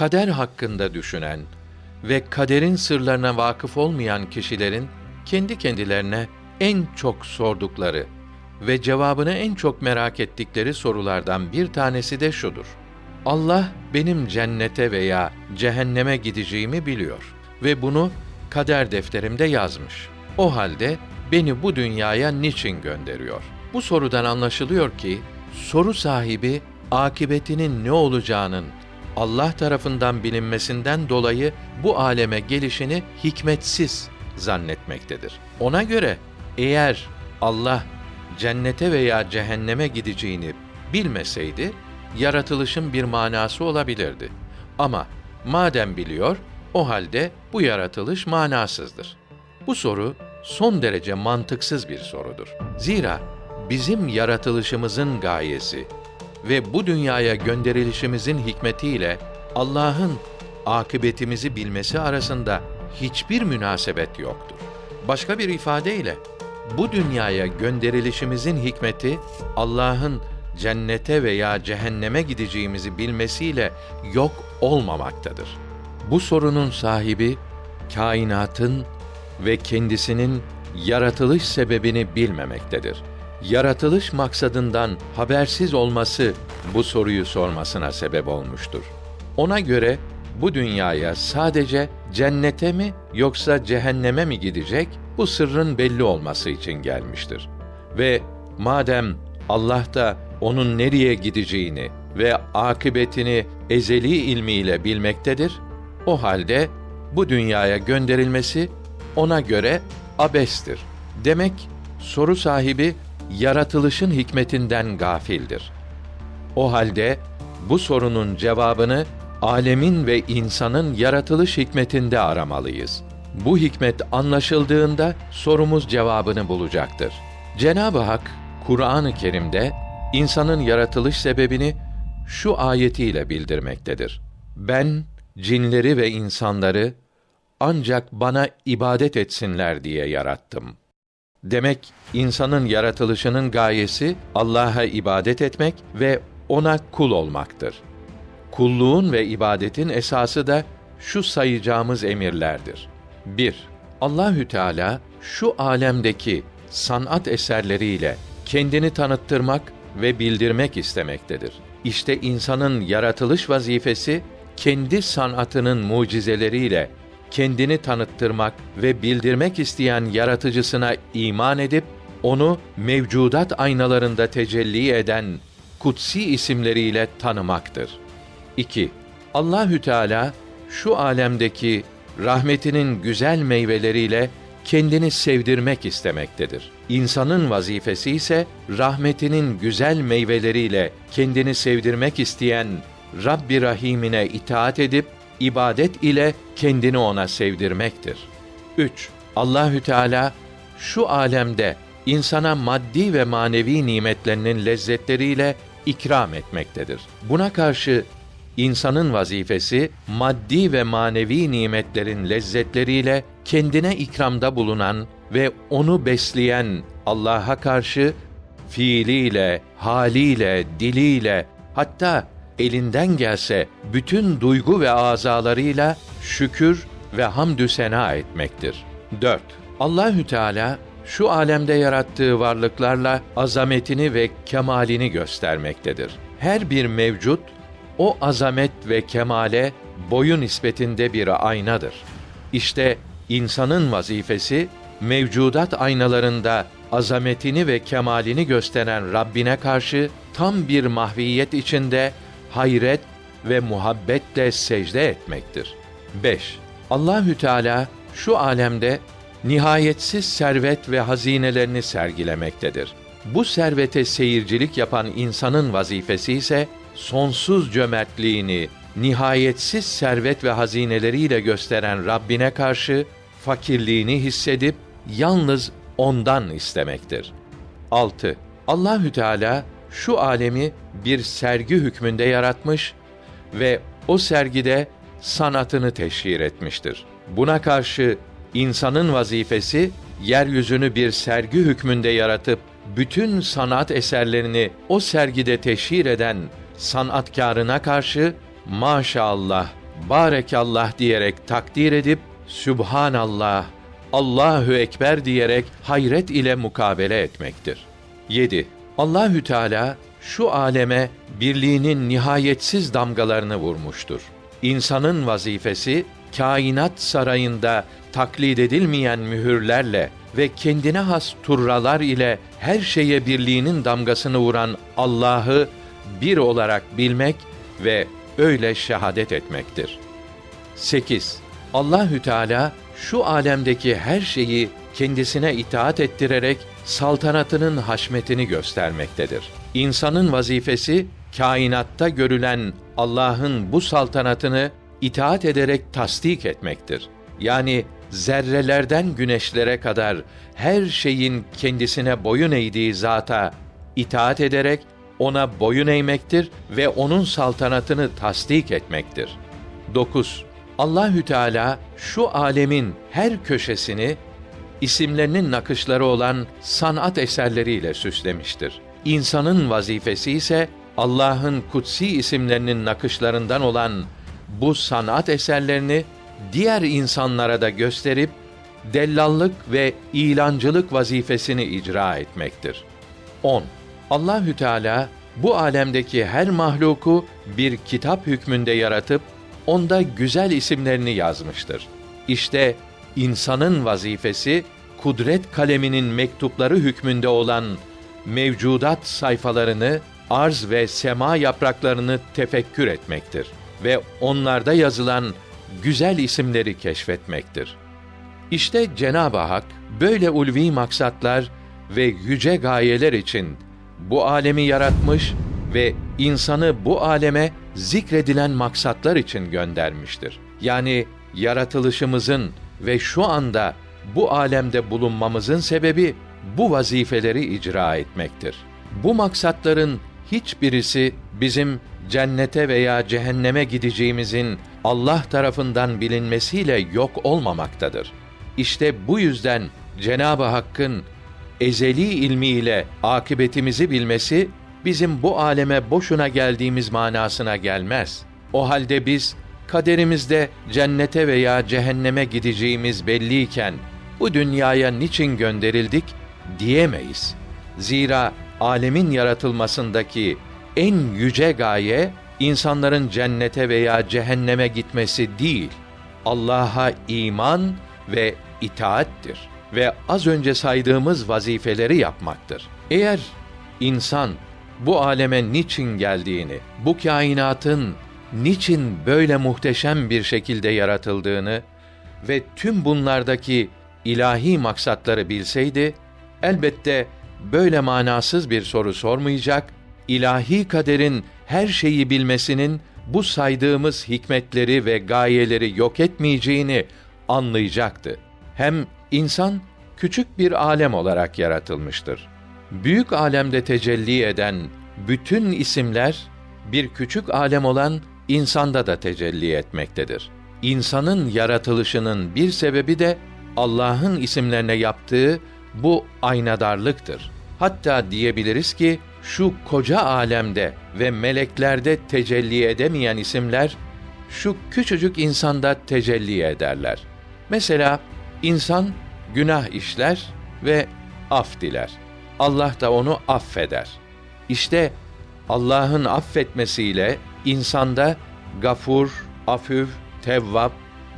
kader hakkında düşünen ve kaderin sırlarına vakıf olmayan kişilerin kendi kendilerine en çok sordukları ve cevabını en çok merak ettikleri sorulardan bir tanesi de şudur. Allah benim cennete veya cehenneme gideceğimi biliyor ve bunu kader defterimde yazmış. O halde beni bu dünyaya niçin gönderiyor? Bu sorudan anlaşılıyor ki soru sahibi akibetinin ne olacağının Allah tarafından bilinmesinden dolayı bu aleme gelişini hikmetsiz zannetmektedir. Ona göre eğer Allah cennete veya cehenneme gideceğini bilmeseydi yaratılışın bir manası olabilirdi. Ama madem biliyor, o halde bu yaratılış manasızdır. Bu soru son derece mantıksız bir sorudur. Zira bizim yaratılışımızın gayesi ve bu dünyaya gönderilişimizin hikmetiyle Allah'ın akıbetimizi bilmesi arasında hiçbir münasebet yoktur. Başka bir ifadeyle bu dünyaya gönderilişimizin hikmeti Allah'ın cennete veya cehenneme gideceğimizi bilmesiyle yok olmamaktadır. Bu sorunun sahibi kainatın ve kendisinin yaratılış sebebini bilmemektedir. Yaratılış maksadından habersiz olması bu soruyu sormasına sebep olmuştur. Ona göre bu dünyaya sadece cennete mi yoksa cehenneme mi gidecek bu sırrın belli olması için gelmiştir. Ve madem Allah da onun nereye gideceğini ve akıbetini ezeli ilmiyle bilmektedir, o halde bu dünyaya gönderilmesi ona göre abestir. Demek soru sahibi yaratılışın hikmetinden gafildir. O halde bu sorunun cevabını alemin ve insanın yaratılış hikmetinde aramalıyız. Bu hikmet anlaşıldığında sorumuz cevabını bulacaktır. Cenab-ı Hak Kur'an-ı Kerim'de insanın yaratılış sebebini şu ayetiyle bildirmektedir. Ben cinleri ve insanları ancak bana ibadet etsinler diye yarattım. Demek insanın yaratılışının gayesi Allah'a ibadet etmek ve ona kul olmaktır. Kulluğun ve ibadetin esası da şu sayacağımız emirlerdir. 1. Allahü Teala şu alemdeki sanat eserleriyle kendini tanıttırmak ve bildirmek istemektedir. İşte insanın yaratılış vazifesi kendi sanatının mucizeleriyle kendini tanıttırmak ve bildirmek isteyen yaratıcısına iman edip onu mevcudat aynalarında tecelli eden kutsi isimleriyle tanımaktır. 2. Allahü Teala şu alemdeki rahmetinin güzel meyveleriyle kendini sevdirmek istemektedir. İnsanın vazifesi ise rahmetinin güzel meyveleriyle kendini sevdirmek isteyen Rabbi Rahim'ine itaat edip ibadet ile kendini ona sevdirmektir. 3. Allahü Teala şu alemde insana maddi ve manevi nimetlerinin lezzetleriyle ikram etmektedir. Buna karşı insanın vazifesi maddi ve manevi nimetlerin lezzetleriyle kendine ikramda bulunan ve onu besleyen Allah'a karşı fiiliyle, haliyle, diliyle hatta elinden gelse bütün duygu ve azalarıyla şükür ve hamdü sena etmektir. 4. Allahü Teala şu alemde yarattığı varlıklarla azametini ve kemalini göstermektedir. Her bir mevcut o azamet ve kemale boyun nispetinde bir aynadır. İşte insanın vazifesi mevcudat aynalarında azametini ve kemalini gösteren Rabbine karşı tam bir mahviyet içinde hayret ve muhabbetle secde etmektir. 5. Allahü Teala şu alemde nihayetsiz servet ve hazinelerini sergilemektedir. Bu servete seyircilik yapan insanın vazifesi ise sonsuz cömertliğini, nihayetsiz servet ve hazineleriyle gösteren Rabbine karşı fakirliğini hissedip yalnız ondan istemektir. 6. Allahü Teala şu alemi bir sergi hükmünde yaratmış ve o sergide sanatını teşhir etmiştir. Buna karşı insanın vazifesi yeryüzünü bir sergi hükmünde yaratıp bütün sanat eserlerini o sergide teşhir eden sanatkarına karşı maşallah Barekallah diyerek takdir edip Sübhanallah, Allahu ekber diyerek hayret ile mukabele etmektir. 7. Allahü Teala şu aleme birliğinin nihayetsiz damgalarını vurmuştur. İnsanın vazifesi kainat sarayında taklit edilmeyen mühürlerle ve kendine has turralar ile her şeye birliğinin damgasını vuran Allah'ı bir olarak bilmek ve öyle şehadet etmektir. 8. Allahü Teala şu alemdeki her şeyi kendisine itaat ettirerek saltanatının haşmetini göstermektedir. İnsanın vazifesi kainatta görülen Allah'ın bu saltanatını itaat ederek tasdik etmektir. Yani zerrelerden güneşlere kadar her şeyin kendisine boyun eğdiği zata itaat ederek ona boyun eğmektir ve onun saltanatını tasdik etmektir. 9. Allahü Teala şu alemin her köşesini isimlerinin nakışları olan sanat eserleriyle süslemiştir. İnsanın vazifesi ise Allah'ın kutsi isimlerinin nakışlarından olan bu sanat eserlerini diğer insanlara da gösterip dellallık ve ilancılık vazifesini icra etmektir. 10. Allahü Teala bu alemdeki her mahluku bir kitap hükmünde yaratıp onda güzel isimlerini yazmıştır. İşte insanın vazifesi kudret kaleminin mektupları hükmünde olan mevcudat sayfalarını, arz ve sema yapraklarını tefekkür etmektir ve onlarda yazılan güzel isimleri keşfetmektir. İşte Cenab-ı Hak böyle ulvi maksatlar ve yüce gayeler için bu alemi yaratmış ve insanı bu aleme zikredilen maksatlar için göndermiştir. Yani yaratılışımızın ve şu anda bu alemde bulunmamızın sebebi bu vazifeleri icra etmektir. Bu maksatların hiçbirisi bizim cennete veya cehenneme gideceğimizin Allah tarafından bilinmesiyle yok olmamaktadır. İşte bu yüzden Cenab-ı Hakk'ın ezeli ilmiyle akıbetimizi bilmesi bizim bu aleme boşuna geldiğimiz manasına gelmez. O halde biz kaderimizde cennete veya cehenneme gideceğimiz belliyken bu dünyaya niçin gönderildik diyemeyiz. Zira alemin yaratılmasındaki en yüce gaye insanların cennete veya cehenneme gitmesi değil, Allah'a iman ve itaattir ve az önce saydığımız vazifeleri yapmaktır. Eğer insan bu aleme niçin geldiğini, bu kainatın niçin böyle muhteşem bir şekilde yaratıldığını ve tüm bunlardaki ilahi maksatları bilseydi, elbette böyle manasız bir soru sormayacak, ilahi kaderin her şeyi bilmesinin bu saydığımız hikmetleri ve gayeleri yok etmeyeceğini anlayacaktı. Hem insan küçük bir alem olarak yaratılmıştır. Büyük alemde tecelli eden bütün isimler bir küçük alem olan insanda da tecelli etmektedir. İnsanın yaratılışının bir sebebi de Allah'ın isimlerine yaptığı bu aynadarlıktır. Hatta diyebiliriz ki şu koca alemde ve meleklerde tecelli edemeyen isimler şu küçücük insanda tecelli ederler. Mesela insan günah işler ve af diler. Allah da onu affeder. İşte Allah'ın affetmesiyle insanda gafur, afüv, tevvab,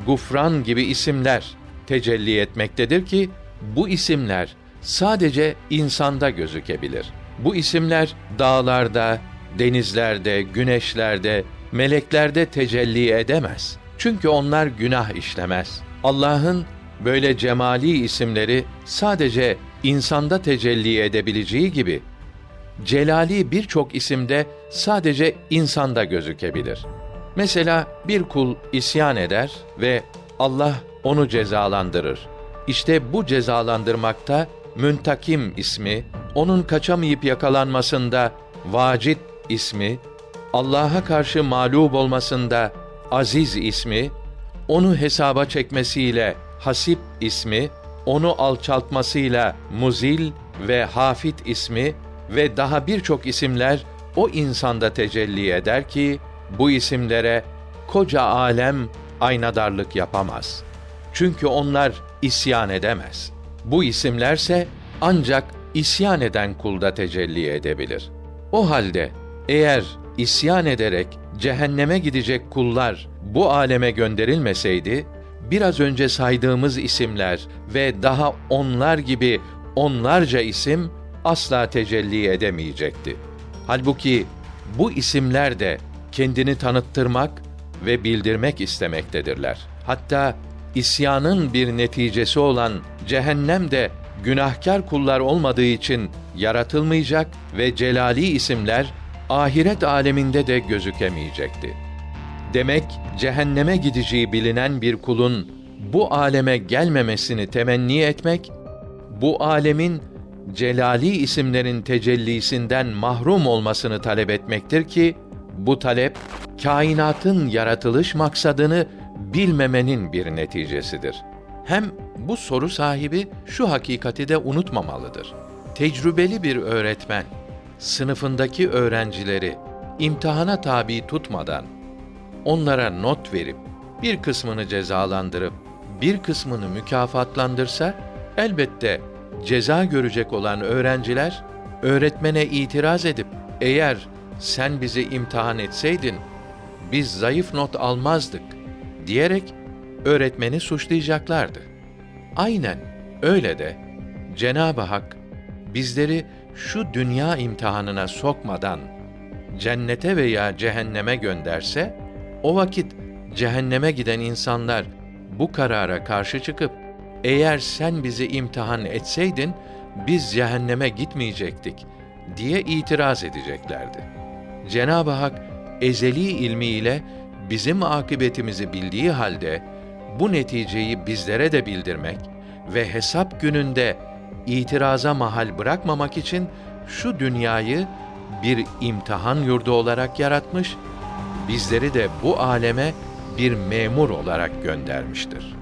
gufran gibi isimler tecelli etmektedir ki bu isimler sadece insanda gözükebilir. Bu isimler dağlarda, denizlerde, güneşlerde, meleklerde tecelli edemez. Çünkü onlar günah işlemez. Allah'ın böyle cemali isimleri sadece insanda tecelli edebileceği gibi celali birçok isimde sadece insanda gözükebilir. Mesela bir kul isyan eder ve Allah onu cezalandırır. İşte bu cezalandırmakta Müntakim ismi, onun kaçamayıp yakalanmasında Vacid ismi, Allah'a karşı mağlup olmasında Aziz ismi, onu hesaba çekmesiyle Hasip ismi, onu alçaltmasıyla Muzil ve Hafit ismi ve daha birçok isimler o insanda tecelli eder ki bu isimlere koca alem aynadarlık yapamaz. Çünkü onlar isyan edemez. Bu isimlerse ancak isyan eden kulda tecelli edebilir. O halde eğer isyan ederek cehenneme gidecek kullar bu aleme gönderilmeseydi, biraz önce saydığımız isimler ve daha onlar gibi onlarca isim asla tecelli edemeyecekti. Halbuki bu isimler de kendini tanıttırmak ve bildirmek istemektedirler. Hatta isyanın bir neticesi olan cehennem de günahkar kullar olmadığı için yaratılmayacak ve celali isimler ahiret aleminde de gözükemeyecekti. Demek cehenneme gideceği bilinen bir kulun bu aleme gelmemesini temenni etmek, bu alemin celali isimlerin tecellisinden mahrum olmasını talep etmektir ki, bu talep, kainatın yaratılış maksadını bilmemenin bir neticesidir. Hem bu soru sahibi şu hakikati de unutmamalıdır. Tecrübeli bir öğretmen, sınıfındaki öğrencileri imtihana tabi tutmadan, onlara not verip, bir kısmını cezalandırıp, bir kısmını mükafatlandırsa, elbette ceza görecek olan öğrenciler, öğretmene itiraz edip, eğer sen bizi imtihan etseydin, biz zayıf not almazdık diyerek öğretmeni suçlayacaklardı. Aynen öyle de Cenab-ı Hak bizleri şu dünya imtihanına sokmadan cennete veya cehenneme gönderse o vakit cehenneme giden insanlar bu karara karşı çıkıp eğer sen bizi imtihan etseydin biz cehenneme gitmeyecektik diye itiraz edeceklerdi. Cenab-ı Hak ezeli ilmiyle bizim akıbetimizi bildiği halde bu neticeyi bizlere de bildirmek ve hesap gününde itiraza mahal bırakmamak için şu dünyayı bir imtihan yurdu olarak yaratmış, bizleri de bu aleme bir memur olarak göndermiştir.''